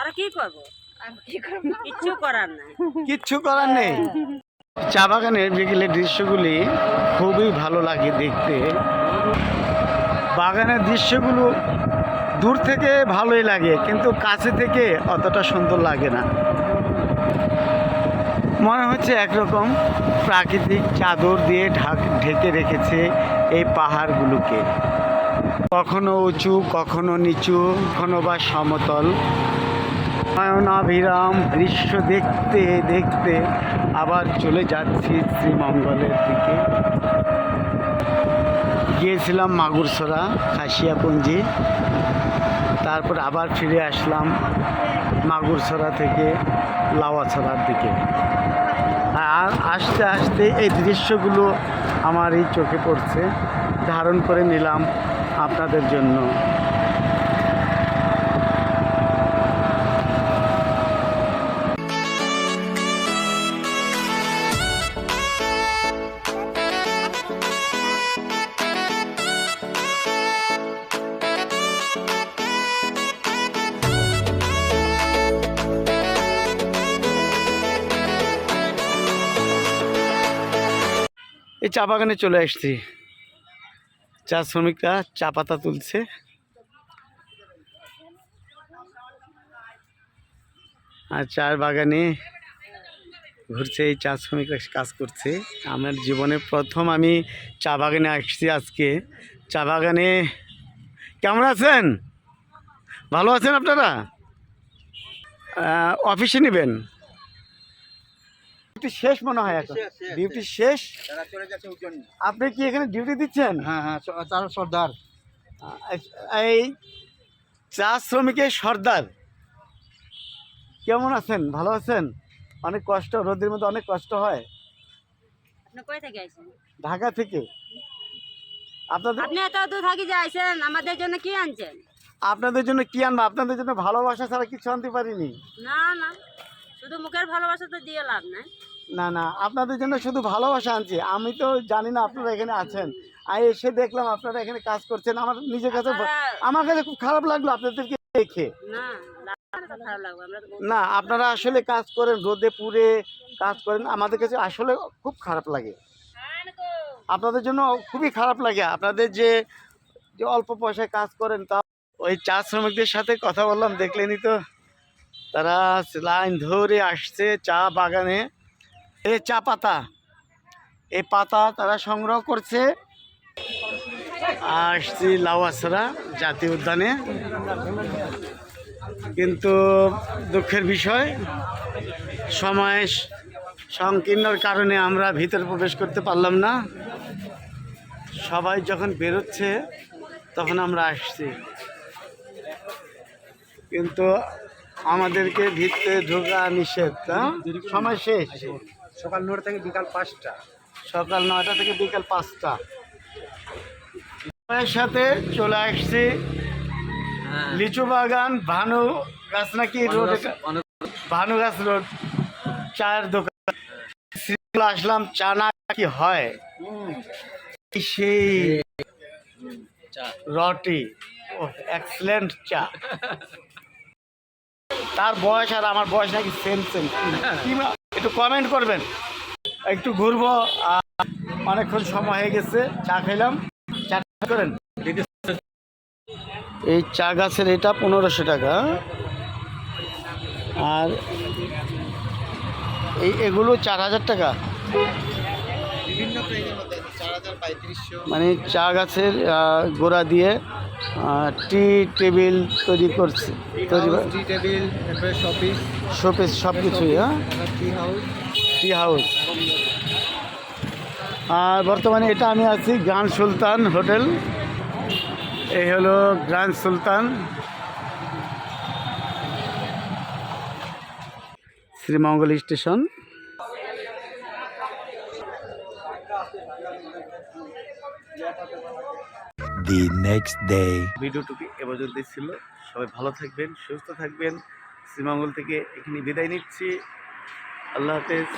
আর কি করব? কিচ্ছু করার নাই। কিচ্ছু করার নেই। চা বাগানের বিকেলের দৃশ্যগুলি খুবই ভালো লাগে দেখতে। বাগানের দৃশ্যগুলো দূর থেকে ভালোই লাগে কিন্তু কাছে থেকে অতটা সুন্দর লাগে না। মনে হচ্ছে একরকম প্রাকৃতিক চাদর দিয়ে ঢাক ঢেকে রেখেছে এই পাহাড়গুলোকে। কখনো উঁচু কখনো নিচু কখনো বা সমতল। নয়নাভিরাম দৃশ্য দেখতে দেখতে আবার চলে যাচ্ছি শ্রীমঙ্গলের দিকে। গিয়েছিলাম মাগুরসরা খাসিয়াপুঞ্জি তারপর আবার ফিরে আসলাম মাগুরসরা থেকে লাওয়াছড়ার দিকে। আর আস্তে আস্তে এই দৃশ্যগুলো আমার এই চোখে পড়ছে। ধারণ করে নিলাম আপনাদের জন্য। এই চা বাগানে চলে আসছি। চা শ্রমিকরা চা পাতা তুলছে। আর চার বাগানে ঘুরছে এই চা শ্রমিকরা কাজ করছে। আমার জীবনে প্রথম আমি চা বাগানে আসছি আজকে। চা বাগানে কেমন আছেন? ভালো আছেন আপনারা? অফিসে নেবেন? ডিউটি শেষ মনে হয় এখন। ডিউটি শেষ। আপনি কি এখানে ডিউটি দিচ্ছেন? হ্যাঁ হ্যাঁ তার সর্দার। এই চা শ্রমিকের সর্দার। কেমন আছেন? ভালো আছেন? অনেক কষ্ট রোদের মধ্যে অনেক কষ্ট হয়। আপনি কই থেকে আইছেন? ঢাকা থেকে। আপনাদের আপনি এত দূর থাকি যে আইছেন আমাদের জন্য কি আনছেন? আপনাদের জন্য কি আনব? আপনাদের জন্য ভালোবাসা ছাড়া কিছু আনতে পারিনি। না না। শুধু মুখের ভালোবাসা তো দিয়ে লাভ নাই। না না আপনাদের জন্য শুধু ভালোবাসা আনছি। আমি তো জানি না আপনারা এখানে আছেন। আমি এসে দেখলাম আপনারা এখানে কাজ করছেন। আমার নিজের কাছে আমার কাছে খুব খারাপ লাগল আপনাদেরকে দেখে। না আপনারা আসলে কাজ করেন রোদে পুড়ে কাজ করেন। আমাদের কাছে আসলে খুব খারাপ লাগে। আপনাদের জন্য খুবই খারাপ লাগে। আপনাদের যে যে অল্প পয়সায় কাজ করেন তা ওই চা শ্রমিকদের সাথে কথা বললাম দেখলেনই তো। তারা লাইন ধরে আসছে চা বাগানে। এ চা পাতা। এই পাতা তারা সংগ্রহ করছে। আসছি লাওয়াসরা জাতীয় উদ্যানে। কিন্তু দুঃখের বিষয়, সময় সংকীর্ণর কারণে আমরা ভিতরে প্রবেশ করতে পারলাম না। সবাই যখন বেরোচ্ছে, তখন আমরা আসছি। কিন্তু আমাদেরকে ভিতরে ঢোকা নিষেধ হ্যাঁ? সময় শেষ। সকাল নটা থেকে বিকাল পাঁচটা। সকাল নয়টা থেকে বিকাল পাঁচটা। সময়ের সাথে চলে আসছি লিচু বাগান ভানু গাছ নাকি রোড? ভানু গাছ রোড চায়ের দোকান। আসলাম চা না কি হয়? সেই রটি। ও এক্সেলেন্ট চা। তার বয়স আর আমার বয়স নাকি সেম সেম একটু কমেন্ট করবেন। একটু ঘুরবো অনেকক্ষণ সময় হয়ে গেছে, চা খেলাম চা করেন। এই চা গাছের এটা পনেরোশো টাকা। আর এই এগুলো চার হাজার টাকা। বিভিন্ন প্রাইজের মধ্যে চার হাজার পঁয়ত্রিশশো। মানে চা গাছের গোড়া দিয়ে টি টেবিল তৈরি করছে। তৈরি টি টেবিল তারপরে শপিস। শোপিস সব কিছুই হ্যাঁ টি হাউস। Tea house. আর বর্তমানে এটা আমি আছি গ্রান্ড সুলতান হোটেল। এই হলো grand Sultan. Sreemangal station. The next day ভিডিওটুকু এ যদি ছিল। সবাই ভালো থাকবেন, সুস্থ থাকবেন। শ্রীমঙ্গল থেকে এখানে বিদায় নিচ্ছি। আল্লাহ হাফেজ।